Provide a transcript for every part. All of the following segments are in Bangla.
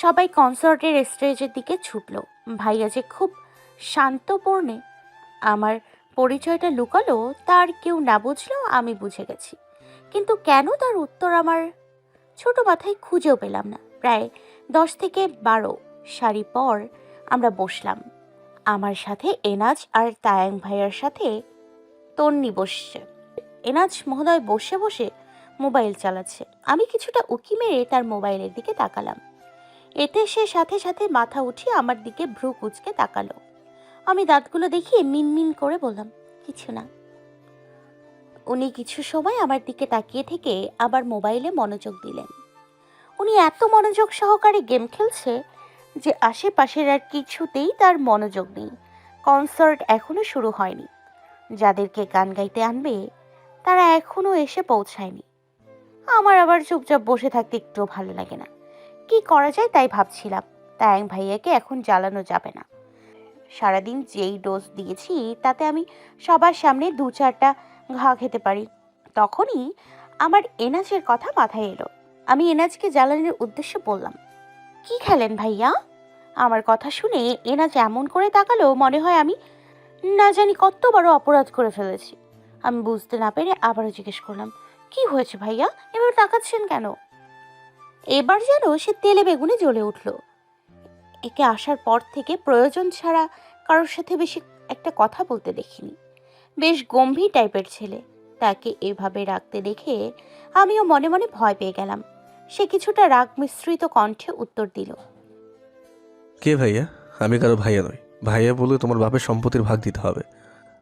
সবাই কনসার্টের স্টেজের দিকে ছুটলো। ভাইয়া যে খুব শান্তপূর্ণে আমার পরিচয়টা লুকালো, তার কেউ না বুঝলেও আমি বুঝে গেছি। কিন্তু কেন তার উত্তর আমার ছোট মাথায় খুঁজেও পেলাম না। প্রায় দশ থেকে বারো সারি পর আমরা বসলাম। আমার সাথে এনাজ আর তায়াং ভাইয়ার সাথে তন্নি বসছে। এনাজ মহোদয় বসে বসে মোবাইল চালাচ্ছে। আমি কিছুটা উকি মেরে তার মোবাইলের দিকে তাকালাম। এতে সে সাথে সাথে মাথা উঠিয়ে আমার দিকে ভ্রু কুচকে তাকালো। আমি দাঁতগুলো দেখিয়ে মিনমিন করে বললাম, কিছু না। উনি কিছু সময় আমার দিকে তাকিয়ে থেকে আবার মোবাইলে মনোযোগ দিলেন। উনি এত মনোযোগ সহকারে গেম খেলছে যে আশেপাশের আর কিছুতেই তার মনোযোগ নেই। কনসার্ট এখনও শুরু হয়নি। যাদেরকে গান গাইতে আনবে, তারা এখনও এসে পৌঁছায়নি। আমার আবার চুপচাপ বসে থাকতে একটু ভালো লাগে না। কি করা যায় তাই ভাবছিলাম। তায়াং ভাইয়াকে এখন জ্বালানো যাবে না। সারাদিন যেই ডোজ দিয়েছি, তাতে আমি সবার সামনে দু চারটা ঘা খেতে পারি। তখনই আমার এনাজের কথা মাথায় এলো। আমি এনাজকে জ্বালানোর উদ্দেশ্যে বললাম, কি খেলেন ভাইয়া? আমার কথা শুনে এনাজ এমন করে তাকালো, মনে হয় আমি না জানি কত বড় অপরাধ করে ফেলেছি। আমি বুঝতে না পেরে আবারও জিজ্ঞেস করলাম, কি হয়েছে ভাইয়া? এবার তাকাচ্ছেন কেন? এবার যেন সে তেলে বেগুনে জ্বলে উঠল। একে আসার পর থেকে প্রয়োজন ছাড়া কারোর সাথে বেশি একটা কথা বলতে দেখিনি। বেশ গম্ভীর টাইপের ছেলে। তাকে এভাবে রাখতে দেখে আমিও মনে মনে ভয় পেয়ে গেলাম। সে কিছুটা রাগ মিশ্রিত কণ্ঠে উত্তর দিল, কে ভাইয়া? আমি কারও ভাইয়া নই। ভাইয়া বলে তোমার বাপের সম্পত্তির ভাগ দিতে হবে।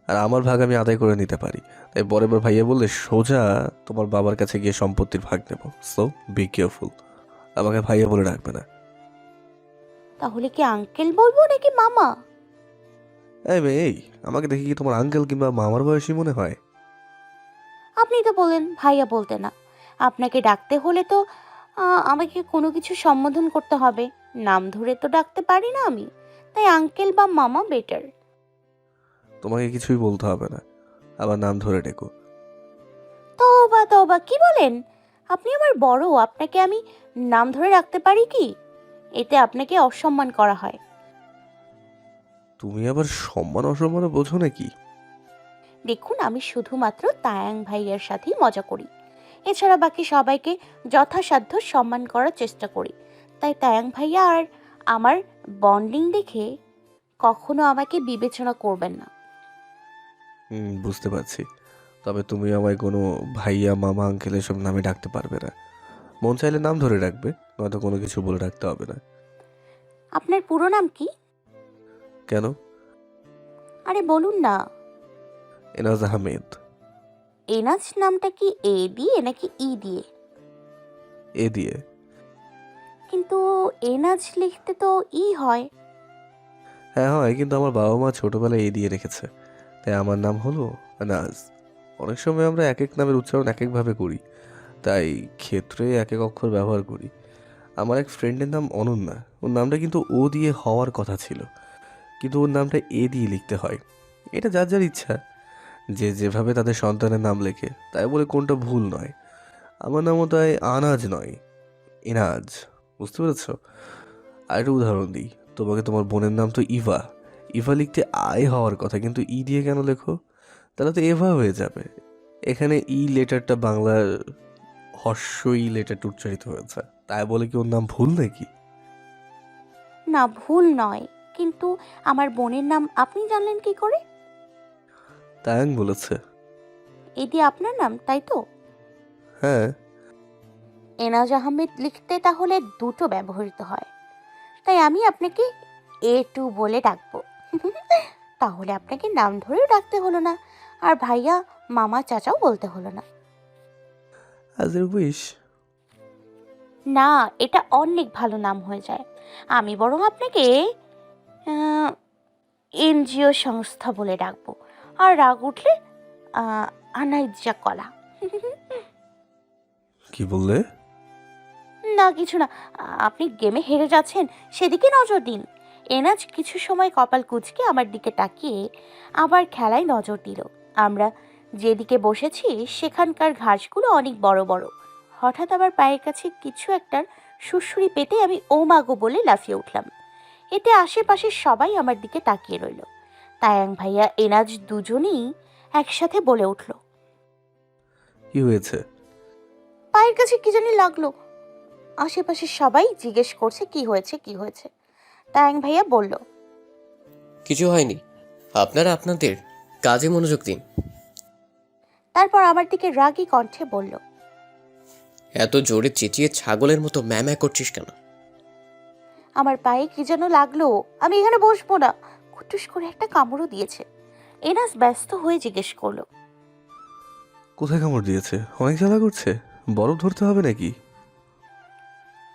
আর আমার ভাগ আমি আদায় করে নিতে পারি। তাই পরের বার ভাইয়া বললে সোজা তোমার বাবার কাছে গিয়ে সম্পত্তির ভাগ নেব। সো বি কেয়ারফুল আমাকে ভাইয়া বলে রাখবে না। তাহলে কি আঙ্কেল বলব নাকি মামা? এই মেয়ে এই আমাকে দেখে কি তোমার আঙ্কেল কিংবা মামার বয়সী মনে হয়? আপনি তো বলেন ভাইয়া বলতে না। আপনাকে ডাকতে হলে তো আহ, আমাকে কোনো কিছু সম্বোধন করতে হবে। নাম ধরে তো ডাকতে পারি না আমি। তাই আঙ্কেল বা মামা বেটার তোমাকে কিছুই বলতে হবে না। আবার নাম ধরে ডেকো। তবা তবা কি বলেন? আপনি আমার বড় আপনাকে আমি নাম ধরে রাখতে পারি কি? এতে আপনাকে অসম্মান করা হয়। তুমি আবার সম্মান অসম্মান বোঝো নাকি? দেখুন আমি শুধুমাত্র তায়াং ভাইয়ের সাথেই মজা করি। এছাড়া বাকি সবাইকে যথাসাধ্য সম্মান করার চেষ্টা করি। তাই তায়াং ভাইয়া আর আমার বন্ডিং দেখে কখনো আমাকে বিবেচনা করবেন না। বুঝতে পারছি। তবে তুমি আমায় কোনো ভাইয়া মামা আঙ্কেল এসব নামে ডাকতে পারবে না। মন চাইলে নাম ধরে রাখবে নয়তো কোনো কিছু বলে রাখতে হবে না। আপনার পুরো নাম কি? কেন? আরে বলুন না। এনাজ আহমেদ। এনাজ নামটা কি এ দিয়ে নাকি ই দিয়ে? এ দিয়ে। কিন্তু এনাজ লিখতে তো ই হয়। হ্যাঁ হয় কিন্তু আমার বাবা মা ছোটবেলায় এ দিয়ে রেখেছে। তাই আমার নাম হলো নাজ অনেক সময় আমরা এক এক নামের উচ্চারণ এক একভাবে করি, তাই ক্ষেত্রে এক এক অক্ষর ব্যবহার করি। আমার এক ফ্রেন্ডের নাম অনন্যা, ওর নামটা কিন্তু ও দিয়ে হওয়ার কথা ছিল, কিন্তু ওর নামটা এ দিয়ে লিখতে হয়। এটা যার যার ইচ্ছা, যে যেভাবে তাদের সন্তানের নাম লেখে, তাই বলে কোনটা ভুল নয়। আমার নামও তাই আনাজ নয়, এনাজ, বুঝতে পেরেছ? আর একটা উদাহরণ দিই, তোমাকে তোমার বোনের নাম তো ইভা ইভা লিখতে আয় হওয়ার কথা, কিন্তু ই দিয়ে কেন লেখো? তাহলে তো এভা হয়ে যাবে। এখানে ই লেটারটা বাংলার হর্ষ ই লেটারটা উচ্চারিত হয়েছে। তাই বলে কি ওর নাম ভুল নাকি? না ভুল নয়। কিন্তু আমার বোনের নাম আপনি জানলেন কি করে? তায়াং বলেছে। এটি আপনার নাম তাই তো? হ্যাঁ। এনাজ আহমেদ লিখতে তাহলে দুটো ব্যবহৃত হয়। তাই আমি আপনাকে এ টু বলে ডাকবো। তাহলে আপনাকে নাম ধরেও ডাকতে হলো না। আর ভাইয়া মামা চাচাও বলতে হলো না। অ্যাজ এ উইশ না এটা অনেক ভালো নাম হয়ে যায়। আমি বরং আপনাকে এনজিও সংস্থা বলে ডাকবো। আর রাগ উঠলে আনাইজা কলা। কি বললে? না কিছু না। আপনি গেমে হেরে যাচ্ছেন সেদিকে নজর দিন। এনাজ কিছু সময় কপাল কুচকে আমার দিকে তাকিয়ে আবার খেলায় নজর দিল। আমরা যেদিকে বসেছি সেখানকার ঘাসগুলো অনেক বড় বড়। হঠাৎ আবার পায়ের কাছে কিছু একটার সুরসুরি পেতে আমি ও মাগো বলে লাফিয়ে উঠলাম। এতে আশেপাশে সবাই আমার দিকে তাকিয়ে রইল। তায়াং ভাইয়া এনাজ দুজনেই একসাথে বলে উঠল কি হয়েছে? পায়ের কাছে কি জানি লাগল। আশেপাশে সবাই জিজ্ঞেস করছে কি হয়েছে কি হয়েছে? তায়াং ভাইয়া বলল কিছু হয়নি। আপনারা আপনাদের কাজে মনোযোগ দিন। তারপর আমার দিকে রাগী কণ্ঠে বলল এত জোরে চেঁচিয়ে ছাগলের মতো ম্যাম্যা করছিস কেন? আমার পায়ে কি যেন লাগল আমি এখানে বসবো না। খুটুস করে একটা কামড়ও দিয়েছে। এনাস ব্যস্ত হয়ে জিজ্ঞেস করল কোথায় কামড় দিয়েছে? অনেক জ্বালা করছে। বরফ ধরতে হবে নাকি?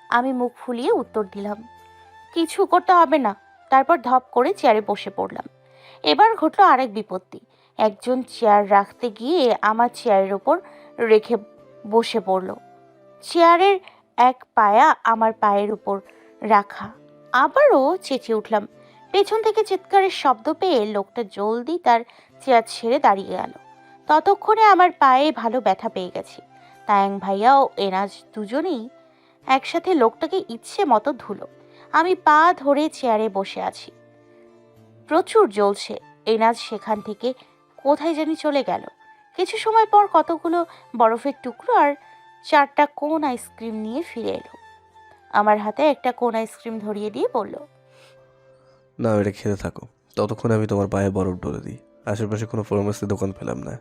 আমি মুখ ফুলিয়ে উত্তর দিলাম কিছু করতে হবে না। তারপর ধপ করে চেয়ারে বসে পড়লাম। এবার ঘটলো আরেক বিপত্তি। একজন চেয়ার রাখতে গিয়ে আমার চেয়ারের ওপর রেখে বসে পড়ল। চেয়ারের এক পায়া আমার পায়ের উপর রাখা। আবারও চেঁচিয়ে উঠলাম। পেছন থেকে চিৎকারের শব্দ পেয়ে লোকটা জলদি তার চেয়ার ছেড়ে দাঁড়িয়ে গেল। ততক্ষণে আমার পায়ে ভালো ব্যথা পেয়ে গেছে। তায়াং ভাইয়া ও এনাজ দুজনেই একসাথে লোকটাকে ইচ্ছে মতো ধুলো। আমি পা ধরে চেয়ারে বসে আছি। প্রচুর জ্বলছে। এনাজ সেখান থেকে কোথায় জানি চলে গেল। কিছু সময় পর কতগুলো বরফের টুকরো আর চারটা কোন আইসক্রিম নিয়ে ফিরে এলো। আমার হাতে একটা কোন আইসক্রিম ধরিয়ে দিয়ে বলল না এটা খেতে থাকো। ততক্ষণ আমি তোমার পায়ে বরফ ডলে দিই। আশেপাশে কোনো ফার্মেসি দোকান পেলাম না।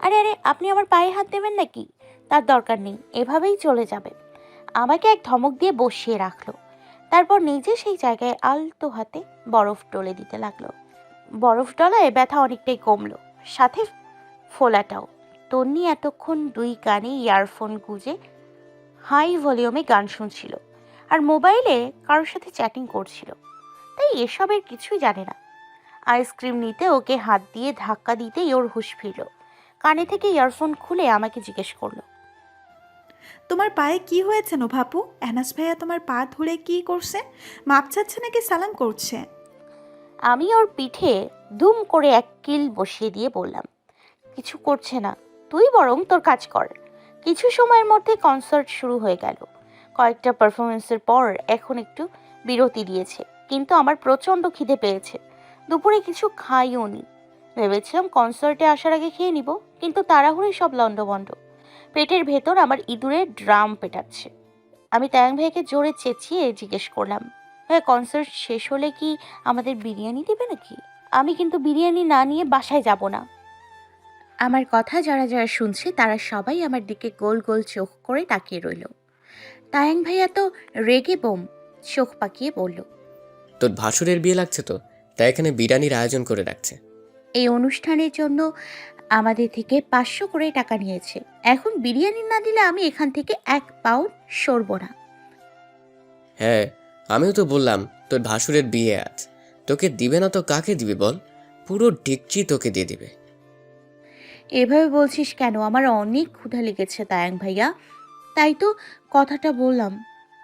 আরে আরে আপনি আমার পায়ে হাত দেবেন নাকি? তার দরকার নেই। এভাবেই চলে যাবে। আমাকে এক ধমক দিয়ে বসিয়ে রাখল। তারপর নিজে সেই জায়গায় আলতো হাতে বরফ ডলে দিতে লাগল। বরফ ডলায় ব্যথা অনেকটাই কমলো। সাথে ফোলাটাও। তন্নি এতক্ষণ দুই কানে ইয়ারফোন গুজে হাই ভলিউমে গান শুনছিল আর মোবাইলে কারোর সাথে চ্যাটিং করছিল। তাই এসবের কিছুই জানে না। আইসক্রিম নিতে ওকে হাত দিয়ে ধাক্কা দিতেই ওর হুঁশ ফিরল। কানে থেকে ইয়ারফোন খুলে আমাকে জিজ্ঞেস করল তোমার পায়ে কি হয়েছে নোভাপু অ্যানাস ভাইয়া তোমার পা ধরে কি করছে? মাপ চাচ্ছে নাকি সালাম করছে? আমি ওর পিঠে দুম করে এক কিল বসিয়ে দিয়ে বললাম, কিছু করছে না, তুই বরং তোর কাজ কর। কিছু সময়ের মধ্যে কনসার্ট শুরু হয়ে গেল। কয়েকটা পারফরমেন্সের পর এখন একটু বিরতি দিয়েছে, কিন্তু আমার প্রচণ্ড খিদে পেয়েছে। দুপুরে কিছু খাইও নি ভেবেছিলাম কনসার্টে আসার আগে খেয়ে নিব, কিন্তু তাড়াহুড়ি সব লণ্ডভণ্ড। পেটের ভেতর আমার ইঁদুরের ড্রাম পেটাচ্ছে। আমি ট্যাং ভাইকে জোরে চেঁচিয়ে জিজ্ঞেস করলাম হ্যাঁ কনসার্ট শেষ হলে কি আমাদের বিরিয়ানি দেবে নাকি? আমি কিন্তু বিরিয়ানি না নিয়ে বাসায় যাব না। আমার কথা যারা যারা শুনছে তারা সবাই আমার দিকে গোল গোল চোখ করে তাকিয়ে রইল। তায়াং ভাইয়া তো রেগে বোম চোখ পাকিয়ে বলল তোর ভাসুরের বিয়ে লাগছে তো তাই এখানে বিরিয়ানির আয়োজন করে রাখছে। এই অনুষ্ঠানের জন্য আমাদের থেকে পাঁচশো করে টাকা নিয়েছে। এখন বিরিয়ানি না দিলে আমি এখান থেকে এক পাউন্ড সরব না। হ্যাঁ আমিও তো বললাম তোর ভাসুরের বিয়ে আজ। তোকে দিবে না তো কাকে দিবে বল? পুরো ডিকচি তোকে দিয়ে দিবে। এভাবে বলছিস কেন? আমার অনেক ক্ষুধা লেগেছে তায়াং ভাইয়া। তাই তো কথাটা বললাম।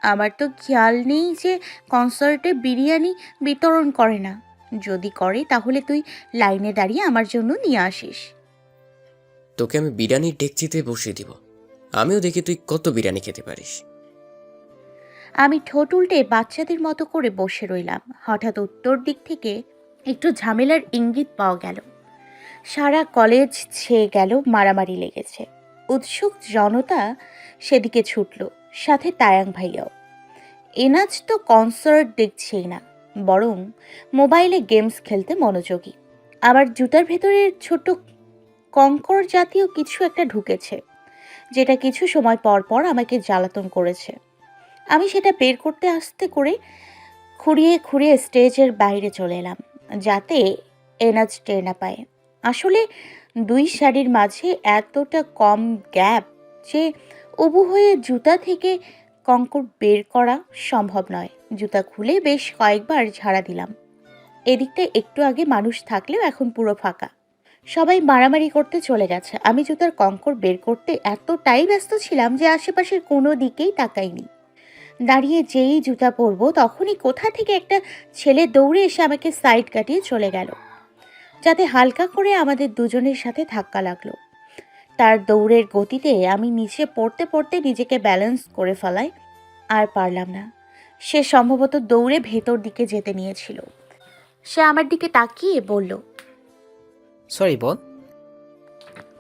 আমার তো খেয়াল নেই যে কনসার্টে বিরিয়ানি বিতরণ করে না। যদি করে তাহলে তুই লাইনে দাঁড়িয়ে আমার জন্য নিয়ে আসিস। তোকে আমি বিরিয়ানির ডেকচিতে বসিয়ে দিব। আমিও দেখি তুই কত বিরিয়ানি খেতে পারিস। আমি ঠোঁট উল্টে বাচ্চাদের মতো করে বসে রইলাম। হঠাৎ উত্তর দিক থেকে একটু ঝামেলার ইঙ্গিত পাওয়া গেল। সারা কলেজ ছেয়ে গেল, মারামারি লেগেছে। উৎসুক জনতা সেদিকে ছুটল, সাথে তায়াং ভাইয়াও। এনাজ তো কনসার্ট দেখছেই না, বরং মোবাইলে গেমস খেলতে মনোযোগী। আবার জুতার ভেতরে ছোট কঙ্কর জাতীয় কিছু একটা ঢুকেছে, যেটা কিছু সময় পর পর আমাকে জ্বালাতন করেছে। আমি সেটা বের করতে আসতে করে খুঁড়িয়ে খুঁড়িয়ে স্টেজের বাইরে চলে এলাম, যাতে এনাজ টের না পায়। আসলে দুই শাড়ির মাঝে এতটা কম গ্যাপ যে উবু হয়ে জুতা থেকে কঙ্কর বের করা সম্ভব নয়। জুতা খুলে বেশ কয়েকবার ঝাড়া দিলাম। এদিকটা একটু আগে মানুষ থাকলেও এখন পুরো ফাঁকা। সবাই মারামারি করতে চলে গেছে। আমি জুতার কঙ্কর বের করতে এতটাই ব্যস্ত ছিলাম যে আশেপাশের কোনো দিকেই তাকাইনি। দাঁড়িয়ে যেই জুতা পরবো, তখনই কোথা থেকে একটা ছেলে দৌড়ে এসে আমাকে সাইড কাটিয়ে চলে গেল, যাতে হালকা করে আমাদের দুজনের সাথে ধাক্কা লাগল। তার দৌড়ের গতিতে আমি নিচে পড়তে পড়তে নিজেকে ব্যালেন্স করে ফেলাই আর পারলাম না। সে সম্ভবত দৌড়ে ভেতর দিকে যেতে নিয়েছিল। সে আমার দিকে তাকিয়ে বলল সরি বোন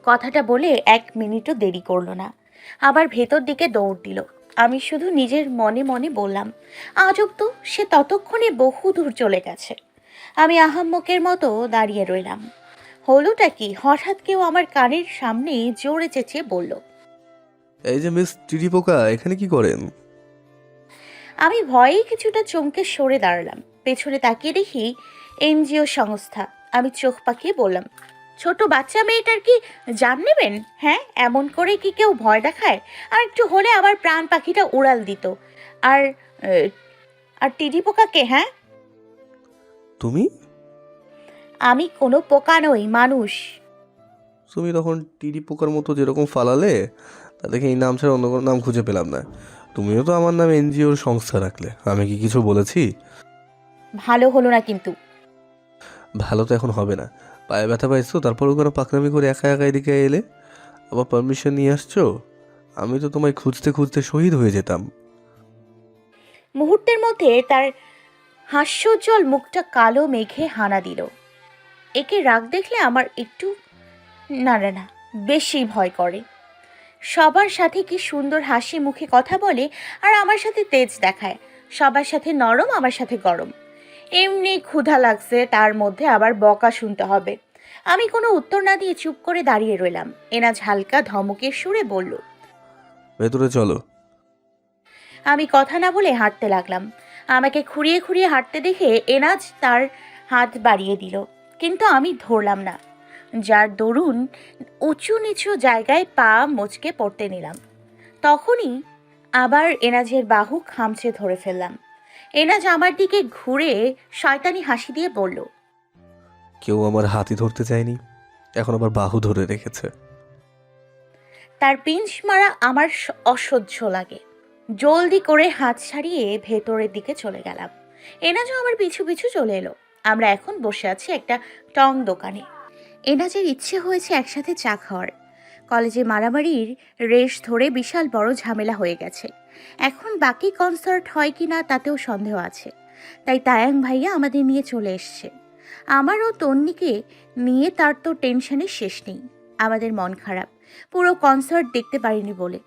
কথাটা বলে এক মিনিটও দেরি করল না। আবার ভেতর দিকে দৌড় দিল। আমি শুধু নিজের মনে মনে বললাম আজব তো সে ততক্ষণে বহু দূর চলে গেছে। আমি আহাম্মকের মতো দাঁড়িয়ে রইলাম। হলোটা কি হঠাৎ কেউ আমার কানের সামনে জোরে চেঁচিয়ে বলল এই যে মিস টিডি পোকা এখানে কি করেন? আমি ভয়েই কিছুটা চমকে সরে দাঁড়ালাম। পেছনে তাকিয়ে দেখি এনজিও সংস্থা। আমি চোখ পাকিয়ে বললাম ছোট বাচ্চা মেয়েটার কি জান নেবেন? হ্যাঁ এমন করে কি কেউ ভয় দেখায়? আর একটু হলে আবার প্রাণ পাখিটা উড়াল দিত। আর আর টিডি পোকাকে হ্যাঁ? তুমি? আমি কোনো পোকা নই মানুষ। তুমি তখন টিডি পোকার মতো যেরকম ফালালে তা দেখে এই নাম ছাড়া অন্য কোনো নাম খুঁজে পেলাম না। তুমিও তো আমার নাম এনজিওর সংস্থা রাখলে। আমি কি কিছু বলেছি? ভালো হলো না কিন্তু। ভালো তো এখন হবে না। পায়ে ব্যথা পাইছো? তারপরেও কোনো পাকনামি করে একা একা এদিকে এলে? আবার পারমিশন নিয়ে আসছো? আমি তো তোমায় খুঁজতে খুঁজতে শহীদ হয়ে যেতাম। মুহূর্তের মধ্যে তার হাস্যোজ্জ্বল মুখটা কালো মেঘে হানা দিল। একে রাগ দেখলে আমার একটু না না না, বেশি ভয় করে। সবার সাথে কি সুন্দর হাসি মুখে কথা বলে আর আমার সাথে তেজ দেখায়। সবার সাথে নরম, আমার সাথে গরম। এমনি ক্ষুধা লাগছে তার মধ্যে আবার বকা শুনতে হবে। আমি কোনো উত্তর না দিয়ে চুপ করে দাঁড়িয়ে রইলাম। এনাজ হালকা ধমকের সুরে বলল ভেতরে চলো। আমি কথা না বলে হাঁটতে লাগলাম। আমাকে খুঁড়িয়ে খুঁড়িয়ে হাঁটতে দেখে এনাজ তার হাত বাড়িয়ে দিল কিন্তু আমি ধরলাম না। যার দরুন উঁচু নিচু জায়গায় পা মচকে পড়তে নিলাম। তখনই আবার এনাজের বাহু খামচে ধরে ফেললাম। এনাজ আমার দিকে ঘুরে শয়তানি হাসি দিয়ে বলল কেউ আমার হাতি ধরতে চায়নি এখন আবার বাহু ধরে রেখেছে। তার পিঞ্চ মারা আমার অসহ্য লাগে। জলদি করে হাত ছাড়িয়ে ভেতরের দিকে চলে গেলাম। এনাজও আমার পিছু পিছু চলে এলো। আমরা এখন বসে আছি একটা টং দোকানে। এনাজের ইচ্ছে হয়েছে একসাথে চা খাওয়ার। কলেজে মারামারির রেশ ধরে বিশাল বড় ঝামেলা হয়ে গেছে। এখন বাকি কনসার্ট হয় কি না তাতেও সন্দেহ আছে। তাই তায়াং ভাইয়া আমাদের নিয়ে চলে এসছে। আমারও তন্নিকে নিয়ে তার তো টেনশনের শেষ নেই। আমাদের মন খারাপ। পুরো কনসার্ট দেখতে পারিনি বলে।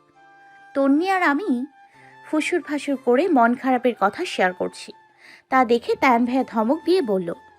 তন্নি আর আমি ফুসুর ফাসুর করে মন খারাপের কথা শেয়ার করছি। তা দেখে তায়ান ভাইয়া ধমক দিয়ে বলল